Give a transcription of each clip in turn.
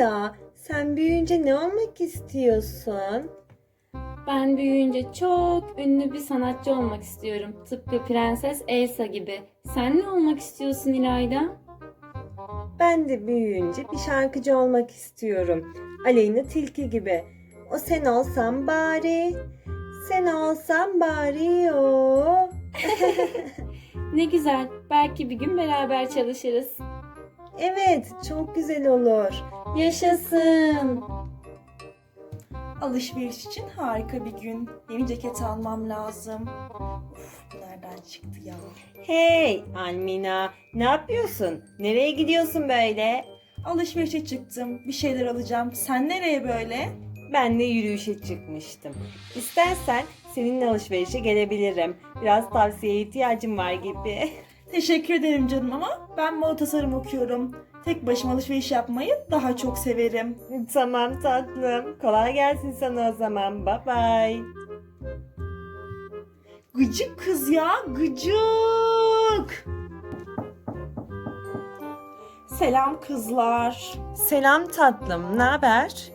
Ayla, sen büyüyünce ne olmak istiyorsun? Ben büyüyünce çok ünlü bir sanatçı olmak istiyorum. Tıpkı Prenses Elsa gibi. Sen ne olmak istiyorsun İlayda? Ben de büyüyünce bir şarkıcı olmak istiyorum. Aleyna Tilki gibi. O sen olsan bari, sen olsan bari o. Ne güzel. Belki bir gün beraber çalışırız. Evet, çok güzel olur. Yaşasın. Alışveriş için harika bir gün. Yeni ceket almam lazım. Uf, bu nereden çıktı ya? Hey Almina, ne yapıyorsun? Nereye gidiyorsun böyle? Alışverişe çıktım. Bir şeyler alacağım. Sen nereye böyle? Ben de yürüyüşe çıkmıştım. İstersen seninle alışverişe gelebilirim. Biraz tavsiyeye ihtiyacım var gibi. Teşekkür ederim canım ama ben moda tasarım okuyorum. Tek başıma alışveriş yapmayı daha çok severim. tamam tatlım. Kolay gelsin sana o zaman. Bye bye. Gıcık kız ya, gıcık. Selam kızlar. Selam tatlım. Ne haber?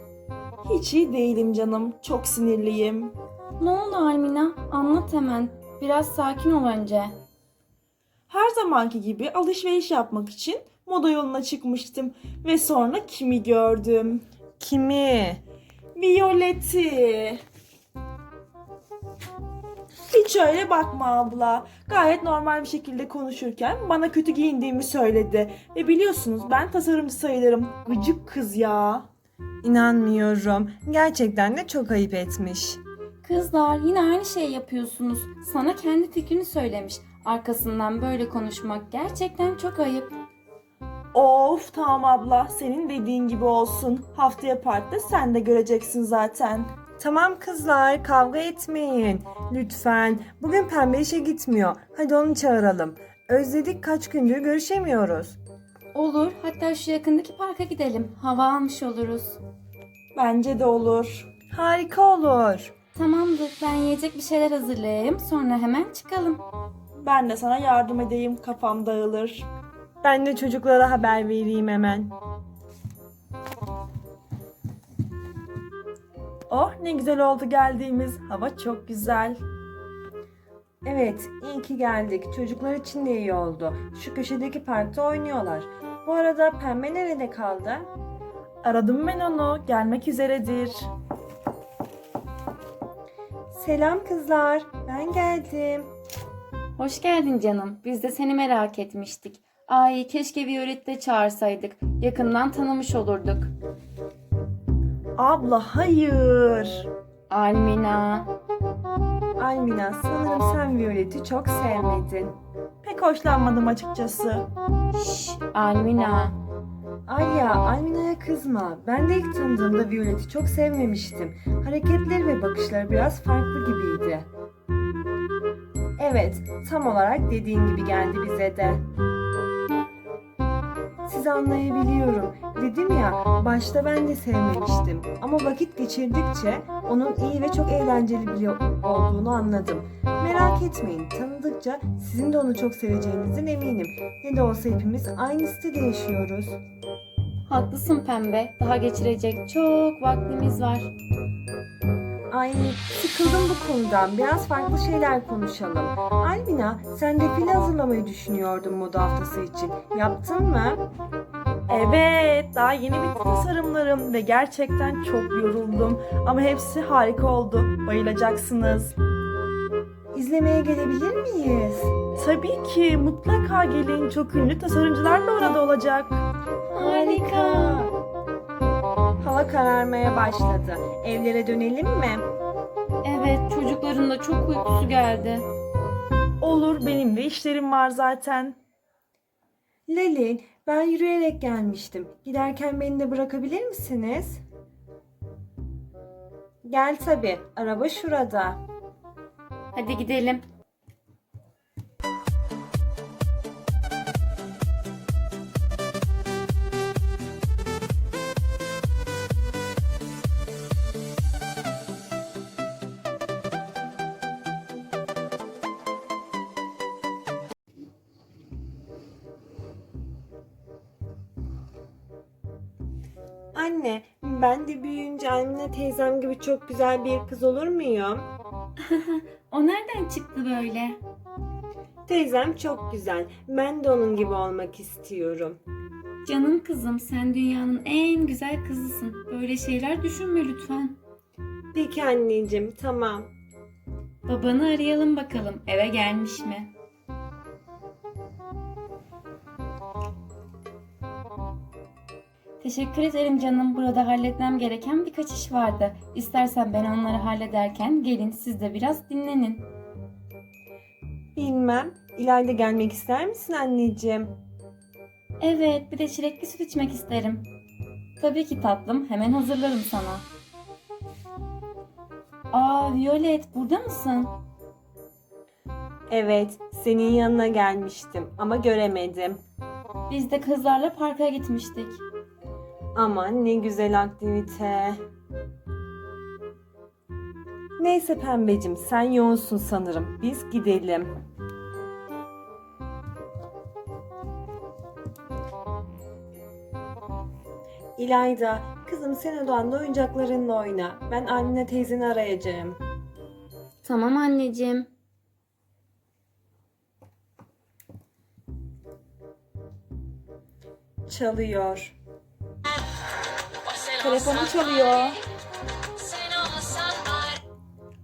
Hiç iyi değilim canım. Çok sinirliyim. Ne oldu Almina? Anlat hemen. Biraz sakin ol önce. Her zamanki gibi alışveriş yapmak için moda yoluna çıkmıştım ve sonra kimi gördüm? Kimi? Violet'i. Hiç öyle bakma abla. Gayet normal bir şekilde konuşurken bana kötü giyindiğimi söyledi. Ve biliyorsunuz ben tasarımcı sayılırım. Gıcık kız ya. İnanmıyorum. Gerçekten de çok ayıp etmiş. Kızlar yine aynı şeyi yapıyorsunuz. Sana kendi fikrini söylemiş. Arkasından böyle konuşmak gerçekten çok ayıp. Of tamam abla senin dediğin gibi olsun. Haftaya partide sen de göreceksin zaten. Tamam kızlar kavga etmeyin. Lütfen. Bugün pembe işe gitmiyor. Hadi onu çağıralım. Özledik kaç gündür görüşemiyoruz. Olur. Hatta şu yakındaki parka gidelim. Hava almış oluruz. Bence de olur. Harika olur. Tamamdır. Ben yiyecek bir şeyler hazırlayayım. Sonra hemen çıkalım. Ben de sana yardım edeyim kafam dağılır. Ben de çocuklara haber vereyim hemen. Oh ne güzel oldu geldiğimiz. Hava çok güzel. Evet, iyi ki geldik. Çocuklar için de iyi oldu. Şu köşedeki parkta oynuyorlar. Bu arada pembe nerede kaldı? Aradım ben onu. Gelmek üzeredir. Selam kızlar, ben geldim. Hoş geldin canım. Biz de seni merak etmiştik. Ay keşke Violet'i de çağırsaydık. Yakından tanımış olurduk. Abla hayır. Almina. Almina, sanırım sen Violet'i çok sevmedin. Pek hoşlanmadım açıkçası. Şş, Almina. Alya, Almina'ya kızma. Ben de ilk tanıdığımda Violet'i çok sevmemiştim. Hareketleri ve bakışları biraz farklı gibiydi. Evet, tam olarak dediğin gibi geldi bize de. Sizi anlayabiliyorum. Dedim ya, başta ben de sevmemiştim. Ama vakit geçirdikçe onun iyi ve çok eğlenceli biri olduğunu anladım. Merak etmeyin, tanıdıkça sizin de onu çok seveceğinizden eminim. Ne de olsa hepimiz aynı sitede yaşıyoruz. Haklısın pembe. Daha geçirecek çok vaktimiz var. Ay sıkıldım bu konudan. Biraz farklı şeyler konuşalım. Almina sen defile hazırlamayı düşünüyordun moda haftası için. Yaptın mı? Evet daha yeni bitti tasarımlarım ve gerçekten çok yoruldum. Ama hepsi harika oldu. Bayılacaksınız. İzlemeye gelebilir miyiz? Tabii ki mutlaka gelin. Çok ünlü tasarımcılar da orada olacak. Harika. Hava kararmaya başladı. Evlere dönelim mi? Evet çocukların da çok uykusu geldi. Olur benim de işlerim var zaten. Lelin ben yürüyerek gelmiştim. Giderken beni de bırakabilir misiniz? Gel tabi. Araba şurada. Hadi gidelim. Anne, ben de büyüyünce Almina teyzem gibi çok güzel bir kız olur muyum? O nereden çıktı böyle? Teyzem çok güzel. Ben de onun gibi olmak istiyorum. Canım kızım sen dünyanın en güzel kızısın. Böyle şeyler düşünme lütfen. Peki anneciğim, tamam. Babanı arayalım bakalım eve gelmiş mi? Teşekkür ederim canım. Burada halletmem gereken birkaç iş vardı. İstersen ben onları hallederken gelin siz de biraz dinlenin. Bilmem. İlayda gelmek ister misin anneciğim? Evet, bir de çilekli süt içmek isterim. Tabii ki tatlım, hemen hazırlarım sana. Aa, Violet, burada mısın? Evet, senin yanına gelmiştim ama göremedim. Biz de kızlarla parka gitmiştik. Aman ne güzel aktivite. Neyse pembecim sen yoğunsun sanırım. Biz gidelim. İlayda, kızım sen odanda oyuncaklarınla oyna. Ben Amine teyzeni arayacağım. Tamam anneciğim. Çalıyor. Telefonu çalıyor.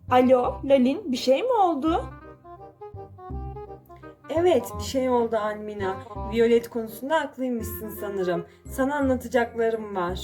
Alo, Lalin bir şey mi oldu? Evet, bir şey oldu Almina. Violet konusunda haklıymışsın sanırım. Sana anlatacaklarım var.